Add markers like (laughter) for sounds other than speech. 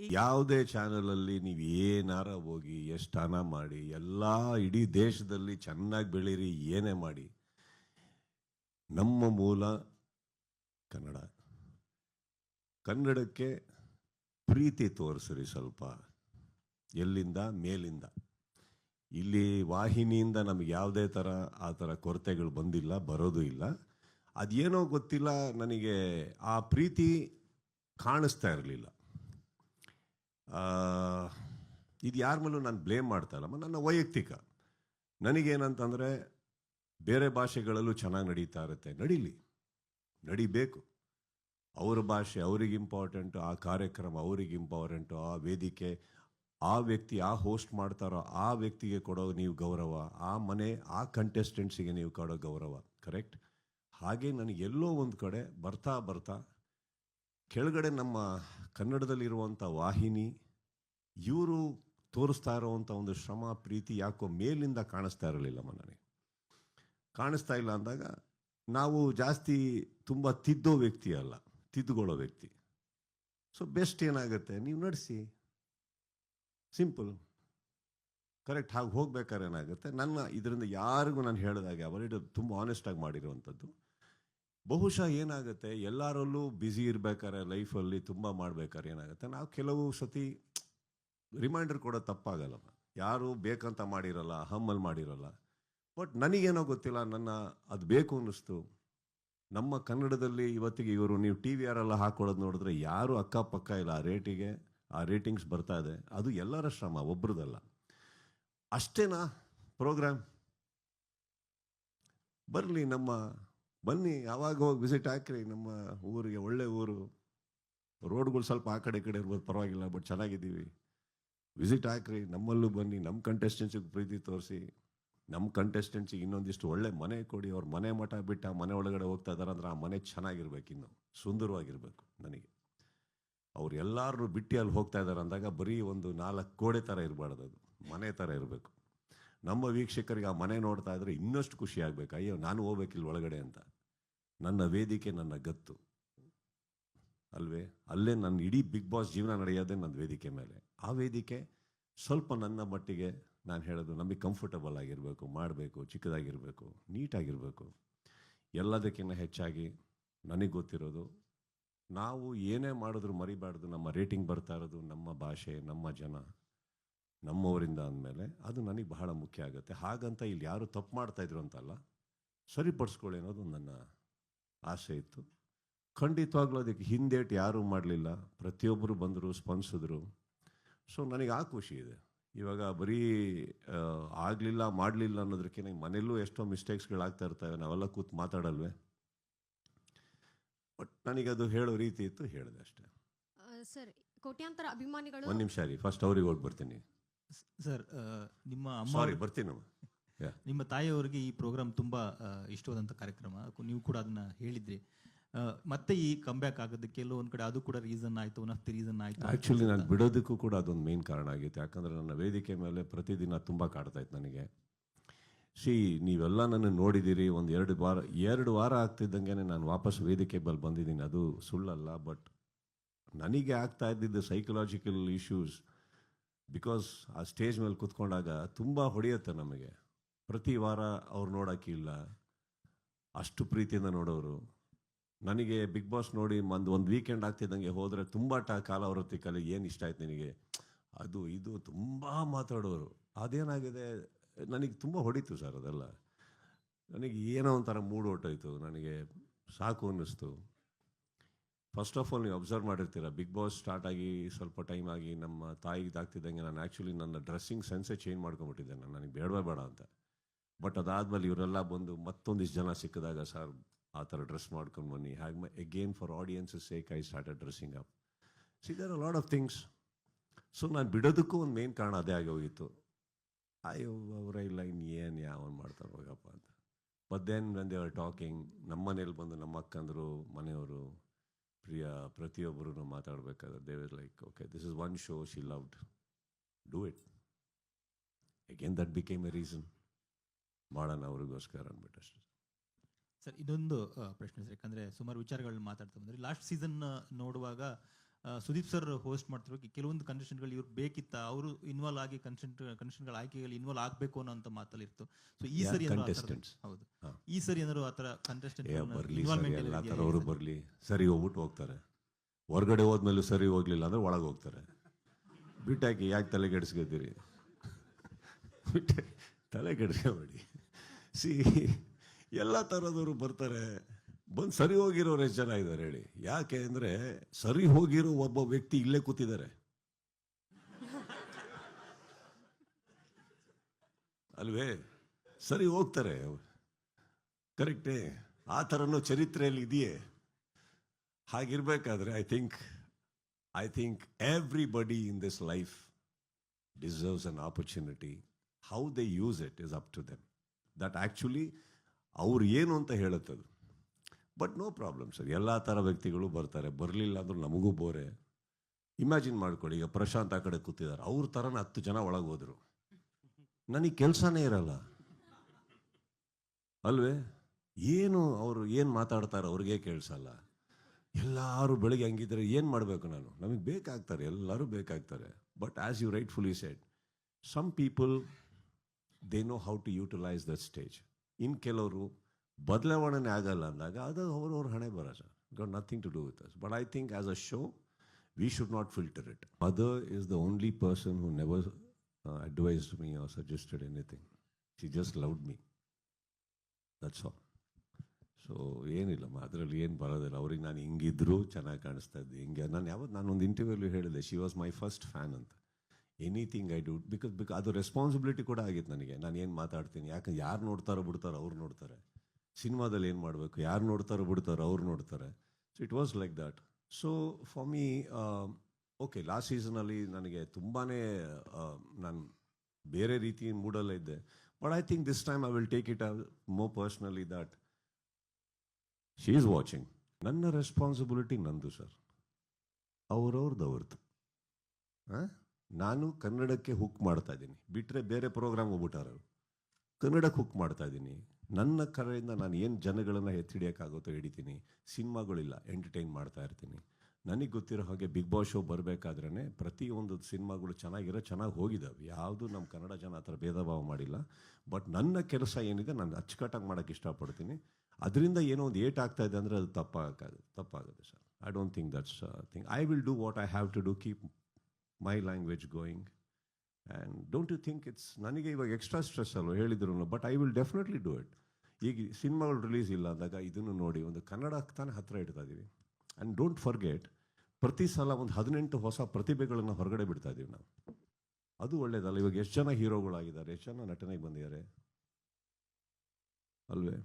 ಯಾವುದೇ ಚಾನಲಲ್ಲಿ ನೀವು ಏನಾರ ಹೋಗಿ, ಎಷ್ಟು ಮಾಡಿ, ಎಲ್ಲ ಇಡೀ ದೇಶದಲ್ಲಿ ಚೆನ್ನಾಗಿ ಬೆಳೀರಿ, ಏನೇ ಮಾಡಿ, ನಮ್ಮ ಮೂಲ ಕನ್ನಡ. ಕನ್ನಡಕ್ಕೆ ಪ್ರೀತಿ ತೋರಿಸ್ರಿ ಸ್ವಲ್ಪ, ಎಲ್ಲಿಂದ? ಮೇಲಿಂದ. ಇಲ್ಲಿ ವಾಹಿನಿಯಿಂದ ನಮಗೆ ಯಾವುದೇ ಥರ ಆ ಥರ ಕೊರತೆಗಳು ಬಂದಿಲ್ಲ, ಬರೋದು ಇಲ್ಲ. ಅದೇನೋ ಗೊತ್ತಿಲ್ಲ, ನನಗೆ ಆ ಪ್ರೀತಿ ಕಾಣಿಸ್ತಾ ಇರಲಿಲ್ಲ. ಇದು ಯಾರ ಮೇಲೂ ನಾನು ಬ್ಲೇಮ್ ಮಾಡ್ತಾ ಇಲ್ಲಮ್ಮ ನನ್ನ ವೈಯಕ್ತಿಕ. ನನಗೇನಂತಂದರೆ ಬೇರೆ ಭಾಷೆಗಳಲ್ಲೂ ಚೆನ್ನಾಗಿ ನಡೀತಾ ಇರುತ್ತೆ. ನಡೀಲಿ. ನಡಿಬೇಕು. ಅವರ ಭಾಷೆ ಅವ್ರಿಗೆ ಇಂಪಾರ್ಟೆಂಟು ಆ ಕಾರ್ಯಕ್ರಮ ಅವ್ರಿಗೆ ಇಂಪಾರ್ಟೆಂಟು ಆ ವೇದಿಕೆ, ಆ ವ್ಯಕ್ತಿ ಆ ಹೋಸ್ಟ್ ಮಾಡ್ತಾರೋ ಆ ವ್ಯಕ್ತಿಗೆ ಕೊಡೋ ನೀವು ಗೌರವ, ಆ ಮನೆ, ಆ ಕಂಟೆಸ್ಟೆಂಟ್ಸಿಗೆ ನೀವು ಕೊಡೋ ಗೌರವ ಕರೆಕ್ಟ್ ಹಾಗೆ ನನಗೆ ಎಲ್ಲೋ ಒಂದು ಕಡೆ ಬರ್ತಾ ಬರ್ತಾ ಕೆಳಗಡೆ ನಮ್ಮ ಕನ್ನಡದಲ್ಲಿರುವಂಥ ವಾಹಿನಿ, ಇವರು ತೋರಿಸ್ತಾ ಇರುವಂಥ ಒಂದು ಶ್ರಮ, ಪ್ರೀತಿ ಯಾಕೋ ಮೇಲಿಂದ ಕಾಣಿಸ್ತಾ ಇರಲಿಲ್ಲಮ್ಮ ನನಗೆ ಕಾಣಿಸ್ತಾ ಇಲ್ಲ ಅಂದಾಗ ನಾವು ಜಾಸ್ತಿ ತುಂಬ ತಿದ್ದೋ ವ್ಯಕ್ತಿ ಅಲ್ಲ, ತಿದ್ದುಕೊಳ್ಳೋ ವ್ಯಕ್ತಿ. ಸೊ ಬೆಸ್ಟ್ ಏನಾಗುತ್ತೆ? ನೀವು ನಡೆಸಿ. ಸಿಂಪಲ್ ಕರೆಕ್ಟ್ ಹಾಗೆ ಹೋಗ್ಬೇಕಾದ್ರೆ ಏನಾಗುತ್ತೆ? ನನ್ನ ಇದರಿಂದ ಯಾರಿಗೂ ನಾನು ಹೇಳಿದಾಗೆ ಅವರಿಡ ತುಂಬ ಆನೆಸ್ಟಾಗಿ ಮಾಡಿರುವಂಥದ್ದು. ಬಹುಶಃ ಏನಾಗುತ್ತೆ? ಎಲ್ಲರಲ್ಲೂ ಬ್ಯುಸಿ ಇರ್ಬೇಕಾದ್ರೆ ಲೈಫಲ್ಲಿ ತುಂಬ ಮಾಡ್ಬೇಕಾದ್ರೆ ಏನಾಗುತ್ತೆ? ನಾವು ಕೆಲವು ಸತಿ ರಿಮೈಂಡರ್ ಕೊಡೋ ತಪ್ಪಾಗಲ್ಲ ಯಾರು ಬೇಕಂತ ಮಾಡಿರಲ್ಲ ಹಮ್ಮಲ್ಲಿ ಮಾಡಿರಲ್ಲ. ಬಟ್ ನನಗೇನೋ ಗೊತ್ತಿಲ್ಲ, ನನ್ನ ಅದು ಬೇಕು ಅನ್ನಿಸ್ತು. ನಮ್ಮ ಕನ್ನಡದಲ್ಲಿ ಇವತ್ತಿಗೆ ಇವರು, ನೀವು ಟಿ ವಿ ಆರೆಲ್ಲ ಹಾಕೊಳ್ಳೋದು ನೋಡಿದ್ರೆ ಯಾರು ಅಕ್ಕಪಕ್ಕ ಇಲ್ಲ, ಆ ರೇಟಿಗೆ ಆ ರೇಟಿಂಗ್ಸ್ ಬರ್ತಾ ಇದೆ. ಅದು ಎಲ್ಲರ ಶ್ರಮ, ಒಬ್ರದಲ್ಲ. ಅಷ್ಟೇನಾ ಪ್ರೋಗ್ರಾಮ್ ಬರಲಿ ನಮ್ಮ ಬನ್ನಿ ಯಾವಾಗ ಹೋಗಿ ವಿಸಿಟ್ ಹಾಕ್ರಿ, ನಮ್ಮ ಊರಿಗೆ, ಒಳ್ಳೆ ಊರು. ರೋಡ್ಗಳು ಸ್ವಲ್ಪ ಆ ಕಡೆ ಕಡೆ ಇರ್ಬೋದು, ಪರವಾಗಿಲ್ಲ ಬಟ್ ಚೆನ್ನಾಗಿದ್ದೀವಿ. ವಿಸಿಟ್ ಹಾಕ್ರಿ, ನಮ್ಮಲ್ಲೂ ಬನ್ನಿ, ನಮ್ಮ ಕಂಟೆಸ್ಟೆನ್ಸಿಗೆ ಪ್ರೀತಿ ತೋರಿಸಿ. ನಮ್ಮ ಕಂಟೆಸ್ಟೆಂಟ್ಸಿಗೆ ಇನ್ನೊಂದಿಷ್ಟು ಒಳ್ಳೆ ಮನೆ ಕೊಡಿ, ಅವ್ರ ಮನೆ ಮಠ ಬಿಟ್ಟು ಆ ಮನೆ ಒಳಗಡೆ ಹೋಗ್ತಾ ಇದ್ದಾರೆ ಅಂದ್ರೆ ಆ ಮನೆ ಚೆನ್ನಾಗಿರ್ಬೇಕು ಇನ್ನು, ಸುಂದರವಾಗಿರ್ಬೇಕು ನನಗೆ. ಅವ್ರು ಎಲ್ಲರೂ ಬಿಟ್ಟು ಅಲ್ಲಿ ಹೋಗ್ತಾ ಇದ್ದಾರೆ ಅಂದಾಗ ಬರೀ ಒಂದು ನಾಲ್ಕು ಕೋಡೆ ಥರ ಇರಬಾರ್ದು ಅದು, ಮನೆ ಥರ ಇರಬೇಕು. ನಮ್ಮ ವೀಕ್ಷಕರಿಗೆ ಆ ಮನೆ ನೋಡ್ತಾ ಇದ್ರೆ ಇನ್ನಷ್ಟು ಖುಷಿ ಆಗ್ಬೇಕು. ಅಯ್ಯೋ, ನಾನು ಹೋಗ್ಬೇಕಿಲ್ಲ ಒಳಗಡೆ ಅಂತ. ನನ್ನ ವೇದಿಕೆ, ನನ್ನ ಗತ್ತು. ಅಲ್ವೇ? ಅಲ್ಲೇ ನನ್ನ ಇಡೀ ಬಿಗ್ ಬಾಸ್ ಜೀವನ ನಡೆಯೋದೇ ನನ್ನ ವೇದಿಕೆ ಮೇಲೆ. ಆ ವೇದಿಕೆ ಸ್ವಲ್ಪ ನನ್ನ ಮಟ್ಟಿಗೆ ನಾನು ಹೇಳೋದು ನಮಗೆ ಕಂಫರ್ಟಬಲ್ ಆಗಿರಬೇಕು, ಮಾಡಬೇಕು, ಚಿಕ್ಕದಾಗಿರಬೇಕು, ನೀಟಾಗಿರಬೇಕು. ಎಲ್ಲದಕ್ಕಿಂತ ಹೆಚ್ಚಾಗಿ ನನಗೆ ಗೊತ್ತಿರೋದು, ನಾವು ಏನೇ ಮಾಡಿದ್ರು ಮರಿಬಾರ್ದು. ನಮ್ಮ ರೇಟಿಂಗ್ ಬರ್ತಾ ಇರೋದು ನಮ್ಮ ಭಾಷೆ, ನಮ್ಮ ಜನ. ನಮ್ಮವರಿಂದ ಅಂದಮೇಲೆ ಅದು ನನಗೆ ಬಹಳ ಮುಖ್ಯ ಆಗುತ್ತೆ. ಹಾಗಂತ ಇಲ್ಲಿ ಯಾರು ತಪ್ಪು ಮಾಡ್ತಾ ಇದ್ರು ಅಂತಲ್ಲ ಸರಿಪಡಿಸ್ಕೊಳ್ಳಿ ಅನ್ನೋದು ನನ್ನ ಆಸೆ ಇತ್ತು. ಖಂಡಿತವಾಗ್ಲೂ ಅದಕ್ಕೆ ಹಿಂದೇಟು ಯಾರೂ ಮಾಡಲಿಲ್ಲ. ಪ್ರತಿಯೊಬ್ಬರು ಬಂದರು ಸ್ಪಂದಿಸಿದ್ರು. ಸೊ ನನಗೆ ಆ ಖುಷಿ ಇದೆ. ಇವಾಗ ಬರೀ ಆಗಲಿಲ್ಲ ಮಾಡಲಿಲ್ಲ ಅನ್ನೋದಕ್ಕಿಂತ ಮನೆಯಲ್ಲೂ ಎಷ್ಟೋ ಮಿಸ್ಟೇಕ್ಸ್ಗಳಾಗ್ತಾ ಇರ್ತವೆ. ನಾವೆಲ್ಲ ಕೂತು ಮಾತಾಡಲ್ವೇ? ಬಟ್ ಅದು ಹೇಳೋ ರೀತಿ ಇತ್ತು ಹೇಳಿದೆ ಅಷ್ಟೇ. ಸರ್. ಕೋಟ್ಯಾಂತರ ಅಭಿಮಾನಿಗಳು ಒಂದು ನಿಮಿಷ ರೀ ಫಸ್ಟ್ ಅವ್ರಿಗೆ ಹೋಗಿ ಬರ್ತೀನಿ ಸರ್ ನಿಮ್ಮ ಅಮ್ಮ ಸಾರಿ ಬರ್ತೀನಿ ಯಾ (laughs) ನಿಮ್ಮ ತಾಯಿಯವರಿಗೆ ಈ ಪ್ರೋಗ್ರಾಮ್ ತುಂಬಾ ಆ, ಇಷ್ಟವಾದಂಥ ಕಾರ್ಯಕ್ರಮ. ಕು- ನೀವು ಕೂಡ ಅದನ್ನ ಹೇಳಿದ್ರಿ. ಆ, ಮತ್ತೆ ಈ ಕಂಬ್ಯಾಕ್ ಆಗೋದಕ್ಕೆ ಎಲ್ಲೋ ಒಂದ್ ಕಡೆ ಅದು ಕೂಡ ರೀಸನ್ ಆಯ್ತು ಒನ್ ಆಫ್ ದಿ ರೀಸನ್ ಆಯ್ತು ಆ್ಯಕ್ಚುಲಿ ನಾನು ಬಿಡೋದಕ್ಕೂ ಕೂಡ ಅದೊಂದು ಮೇನ್ ಕಾರಣ ಆಗಿತ್ತು. ಯಾಕಂದರೆ ನನ್ನ ವೇದಿಕೆ ಮೇಲೆ ಪ್ರತಿದಿನ ತುಂಬ ಕಾಡ್ತಾ ಇತ್ತು ನನಗೆ. ಸಿ ನೀವೆಲ್ಲ ನನ್ನ ನೋಡಿದ್ದೀರಿ ಒಂದು ಎರಡು ವಾರ ಎರಡು ವಾರ ಆಗ್ತಿದ್ದಂಗೆ ನಾನು ವಾಪಸ್ ವೇದಿಕೆ ಮೇಲೆ ಬಂದಿದ್ದೀನಿ. ಅದು ಸುಳ್ಳಲ್ಲ ಬಟ್ ನನಗೆ ಆಗ್ತಾ ಇದ್ದಿದ್ದು ಸೈಕಲಾಜಿಕಲ್ ಇಶ್ಯೂಸ್ ಬಿಕಾಸ್ ಆ ಸ್ಟೇಜ್ ಮೇಲೆ ಕೂತ್ಕೊಂಡಾಗ ತುಂಬ ಹೊಡೆಯುತ್ತೆ ನಮಗೆ. ಪ್ರತಿ ವಾರ ಅವ್ರು ನೋಡೋಕ್ಕಿಲ್ಲ ಅಷ್ಟು ಪ್ರೀತಿಯಿಂದ ನೋಡೋರು. ನನಗೆ ಬಿಗ್ ಬಾಸ್ ನೋಡಿ ಒಂದು ಒಂದು ವೀಕೆಂಡ್ ಆಗ್ತಿದ್ದಂಗೆ ಹೋದರೆ ತುಂಬ ಟ ಕಾಲ ಕಲೆ ಏನು ಇಷ್ಟ ಆಯ್ತು ನಿನಗೆ? ಅದು ಇದು ತುಂಬ ಮಾತಾಡೋರು. ಅದೇನಾಗಿದೆ? ನನಗೆ ತುಂಬ ಹೊಡಿತು ಸರ್ ಅದೆಲ್ಲ. ನನಗೆ ಏನೋ ಒಂಥರ ಮೂಡ್ ಹೊಟ್ಟೋಯ್ತು ನನಗೆ ಸಾಕು ಅನ್ನಿಸ್ತು. ಫಸ್ಟ್ ಆಫ್ ಆಲ್ ನೀವು ಅಬ್ಸರ್ವ್ ಮಾಡಿರ್ತೀರ. ಬಿಗ್ ಬಾಸ್ ಸ್ಟಾರ್ಟ್ ಆಗಿ ಸ್ವಲ್ಪ ಟೈಮ್ ಆಗಿ ನಮ್ಮ ತಾಯಿಗೆ ಆಗ್ತಿದ್ದಂಗೆ ನಾನು ಆ್ಯಕ್ಚುಲಿ ನನ್ನ ಡ್ರೆಸ್ಸಿಂಗ್ ಸೆನ್ಸೇ ಚೇಂಜ್ ಮಾಡ್ಕೊಂಬಿಟ್ಟಿದ್ದೆ ನಾನು. ನನಗೆ ಬೇಡವೇ ಬೇಡ ಅಂತ. ಬಟ್ ಅದಾದಮೇಲೆ ಇವರೆಲ್ಲ ಬಂದು ಮತ್ತೊಂದಿಷ್ಟು ಜನ ಸಿಕ್ಕಿದಾಗ, ಸರ್, ಆ ಥರ ಡ್ರೆಸ್ ಮಾಡ್ಕೊಂಡು ಬನ್ನಿ. ಹಾಗೆ again for audience sake I started dressing up see there lot of things so ನಾನು ಬಿಡೋದಕ್ಕೂ ಒಂದು ಮೇನ್ ಕಾರಣ ಅದೇ ಆಗಿ ಹೋಗಿತ್ತು. ಅಯ್ಯೋ, ಅವರ ಇಲ್ಲ ಇನ್ನು ಏನು ಯಾವನ್ ಮಾಡ್ತಾರೆ ಹೋಗಪ್ಪ ಅಂತ. But then when they are talking ನಮ್ಮ ಮನೇಲಿ ಬಂದು ನಮ್ಮ ಅಕ್ಕಂದರು, ಮನೆಯವರು ಪ್ರಿಯ ಪ್ರತಿಯೊಬ್ಬರೂ ಮಾತಾಡಬೇಕಾದ್ರೆ they were like okay this is one show she loved do it again that became a reason ಮಾಡೋಣ ಅವ್ರಿಗೋಸ್ಕರ ಅಂದ್ಬಿಟ್ಟು ಸರ್, ಇದೊಂದು ಪ್ರಶ್ನೆ ಸರ್. ಯಾಕಂದರೆ ಸುಮಾರು ವಿಚಾರಗಳನ್ನ ಮಾತಾಡ್ತಾ ಬಂದರೆ. ಲಾಸ್ಟ್ ಸೀಸನ್ ನೋಡುವಾಗ ಸುದೀಪ್ ಸರ್ ಹೋಸ್ಟ್ ಮಾಡ್ತಿರೋ ಕೆಲವೊಂದು ಕಂಡೀಷನ್ಗಳು ಇವ್ರು ಬೇಕಿತ್ತ ಅವರು ಇನ್ವಾಲ್ವ್ ಆಗಿ ಕನ್ಸೆಂಟ್ ಆಯ್ಕೆಯಲ್ಲಿ ಇನ್ವಾಲ್ವ್ ಆಗಬೇಕು ಅನ್ನೋ ಅಂತ ಮಾತಲ್ಲಿ ಇತ್ತು ಸೊ ಈ ಸರಿ? ಹೌದು. ಈ ಸರಿ ಏನಾದ್ರು ಆ ಥರ ಕಂಟೆಸ್ಟೆಂಟ್ ಅವರು ಬರಲಿ. ಸರಿ ಹೋಗ್ಬಿಟ್ಟು ಹೋಗ್ತಾರೆ. ಹೊರಗಡೆ ಹೋದ್ಮೇಲೆ ಸರಿ ಹೋಗ್ಲಿಲ್ಲ ಅಂದ್ರೆ ಒಳಗೆ ಹೋಗ್ತಾರೆ. ಬಿಟ್ಟಾಕಿ ಯಾಕೆ ತಲೆ ಕೆಡಿಸ್ಕೊತೀರಿ? ಬಿಟ್ಟೆ ತಲೆ ಕೆಡಿಸ್ಕೊಬೇಡಿ. ಸಿ ಎಲ್ಲ ಥರದವರು ಬರ್ತಾರೆ. ಬಂದು ಸರಿ ಹೋಗಿರೋರು ಎಷ್ಟು ಜನ ಇದ್ದಾರೆ ಹೇಳಿ. ಯಾಕೆ ಅಂದರೆ ಸರಿ ಹೋಗಿರೋ ಒಬ್ಬ ವ್ಯಕ್ತಿ ಇಲ್ಲೇ ಕೂತಿದ್ದಾರೆ. ಅಲ್ವೇ? ಸರಿ ಹೋಗ್ತಾರೆ. ಕರೆಕ್ಟೇ? ಆ ಥರನೂ ಚರಿತ್ರೆಯಲ್ಲಿ ಇದೆಯೇ? ಹಾಗಿರ್ಬೇಕಾದ್ರೆ I think I think everybody in this life deserves an opportunity how they use it is up to them that actually ಅವ್ರು ಏನು ಅಂತ ಹೇಳುತ್ತದು? ಬಟ್ ನೋ ಪ್ರಾಬ್ಲಮ್ ಸರ್ ಎಲ್ಲ ಥರ ವ್ಯಕ್ತಿಗಳು ಬರ್ತಾರೆ. ಬರಲಿಲ್ಲ ಅಂದರೂ ನಮಗೂ ಬೋರೆ. ಇಮ್ಯಾಜಿನ್ ಮಾಡ್ಕೊಳ್ಳಿ, ಈಗ ಪ್ರಶಾಂತ್ ಆ ಕಡೆ ಕೂತಿದ್ದಾರೆ. ಅವ್ರ ಥರನ ಹತ್ತು ಜನ ಒಳಗೆ ಹೋದರು. ನನಗೆ ಕೆಲಸನೇ ಇರಲ್ಲ. ಅಲ್ವೇ? ಏನು ಅವರು ಏನು ಮಾತಾಡ್ತಾರೆ ಅವ್ರಿಗೆ ಕೇಳಿಸಲ್ಲ. ಎಲ್ಲರೂ ಬೆಳಗ್ಗೆ ಹಂಗಿದ್ರೆ ಏನು ಮಾಡಬೇಕು ನಾನು? ನಮಗೆ ಬೇಕಾಗ್ತಾರೆ. ಎಲ್ಲರೂ ಬೇಕಾಗ್ತಾರೆ. But as you rightfully said some people they know how to utilise that stage ಇನ್ನು ಕೆಲವರು ಬದಲಾವಣೆ ಆಗಲ್ಲ ಅಂದಾಗ ಅದು ಅವ್ರವ್ರ ಹಣೆ ಬರ sir. Got nothing to do with us but I think as a show we should not filter it mother is the only person who never advised me or suggested anything she just loved me that's all so ಏನಿಲ್ಲಮ್ಮ ಅದರಲ್ಲಿ ಏನು ಬರೋದಿಲ್ಲ. ಅವ್ರಿಗೆ ನಾನು ಹಿಂಗಿದ್ರು ಚೆನ್ನಾಗಿ ಕಾಣಿಸ್ತಾ ಇದ್ದೆ. ಹಿಂಗೆ, ನಾನು ಯಾವತ್ತು ನಾನು ಒಂದು ಇಂಟರ್ವ್ಯೂಲಿ ಹೇಳಿದೆ she was my first fan ಅಂತ. Anything I do because because ಅದು ರೆಸ್ಪಾನ್ಸಿಬಿಲಿಟಿ ಕೂಡ ಆಗಿತ್ತು ನನಗೆ. ನಾನು ಏನು ಮಾತಾಡ್ತೀನಿ, ಯಾಕೆ ಯಾರು ನೋಡ್ತಾರೋ ಬಿಡ್ತಾರೋ ಅವ್ರು ನೋಡ್ತಾರೆ. ಸಿನಿಮಾದಲ್ಲಿ ಏನು ಮಾಡಬೇಕು? ಯಾರು ನೋಡ್ತಾರೋ ಬಿಡ್ತಾರೋ ಅವ್ರು ನೋಡ್ತಾರೆ. So it was like that so for me okay last ಸೀಸನಲ್ಲಿ ನನಗೆ ತುಂಬಾ ನಾನು ಬೇರೆ ರೀತಿ ಮೂಡಲ್ಲೇ ಇದ್ದೆ. But I think this time I will take it more personally that she is watching ನನ್ನ ರೆಸ್ಪಾನ್ಸಿಬಿಲಿಟಿ ನಂದು ಸರ್ ಅವ್ರವ್ರದ್ದು ಅವ್ರದ್ದು ನಾನು ಕನ್ನಡಕ್ಕೆ ಹುಕ್ ಮಾಡ್ತಾ ಇದ್ದೀನಿ. ಬಿಟ್ಟರೆ ಬೇರೆ ಪ್ರೋಗ್ರಾಮ್ ಹೋಗ್ಬಿಟ್ಟಾರ ಕನ್ನಡಕ್ಕೆ ಹುಕ್ ಮಾಡ್ತಾ ಇದ್ದೀನಿ. ನನ್ನ ಕರೆಯಿಂದ ನಾನು ಏನು ಜನಗಳನ್ನು ಎತ್ತಿಡಿಯೋಕ್ಕಾಗುತ್ತೋ ಹಿಡಿತೀನಿ. ಸಿನಿಮಾಗಳಿಲ್ಲ ಎಂಟರ್ಟೈನ್ ಮಾಡ್ತಾ ಇರ್ತೀನಿ. ನನಗೆ ಗೊತ್ತಿರೋ ಹಾಗೆ ಬಿಗ್ ಬಾಸ್ ಶೋ ಬರಬೇಕಾದ್ರೇ ಪ್ರತಿಯೊಂದು ಸಿನಿಮಾಗಳು ಚೆನ್ನಾಗಿರೋ ಚೆನ್ನಾಗಿ ಹೋಗಿದ್ದಾವೆ ಯಾವುದು ನಮ್ಮ ಕನ್ನಡ ಜನ ಆ ಥರ ಭೇದ ಭಾವ ಮಾಡಿಲ್ಲ. ಬಟ್ ನನ್ನ ಕೆಲಸ ಏನಿದೆ ನಾನು ಅಚ್ಚುಕಟ್ಟಾಗಿ ಮಾಡೋಕ್ಕೆ ಇಷ್ಟಪಡ್ತೀನಿ. ಅದರಿಂದ ಏನೋ ಒಂದು ಏಟ್ ಆಗ್ತಾ ಇದೆ ಅಂದರೆ ಅದು ತಪ್ಪಾಗುತ್ತೆ ತಪ್ಪಾಗುತ್ತೆ sir. I don't think that's thing I will do what I have to do keep my language going and don't you think it's ನನಗೆ ಇವಾಗ ಎಕ್ಸ್ಟ್ರಾ ಸ್ಟ್ರೆಸ್ ಅಲ್ವ ಹೇಳಿದ್ರು but I will definitely do it ಈಗ ಸಿನಿಮಾಗಳು release ಇಲ್ಲ ಅಂದಾಗ ಇದನ್ನು ನೋಡಿ, ಒಂದು ಕನ್ನಡ ತಾನೇ ಹತ್ತಿರ ಇಡ್ತಾ ಇದ್ದೀವಿ ಆ್ಯಂಡ್ ಡೋಂಟ್ ಫರ್ಗೆಟ್ ಪ್ರತಿ ಸಲ ಒಂದು ಹದಿನೆಂಟು ಹೊಸ ಪ್ರತಿಭೆಗಳನ್ನು ಹೊರಗಡೆ ಬಿಡ್ತಾ ಇದ್ದೀವಿ ನಾವು. ಅದು ಒಳ್ಳೇದಲ್ಲ, ಇವಾಗ ಎಷ್ಟು ಜನ ಹೀರೋಗಳಾಗಿದ್ದಾರೆ, ಎಷ್ಟು ಜನ ನಟನೆಗೆ ಬಂದಿದ್ದಾರೆ? ಅಲ್ವೇ?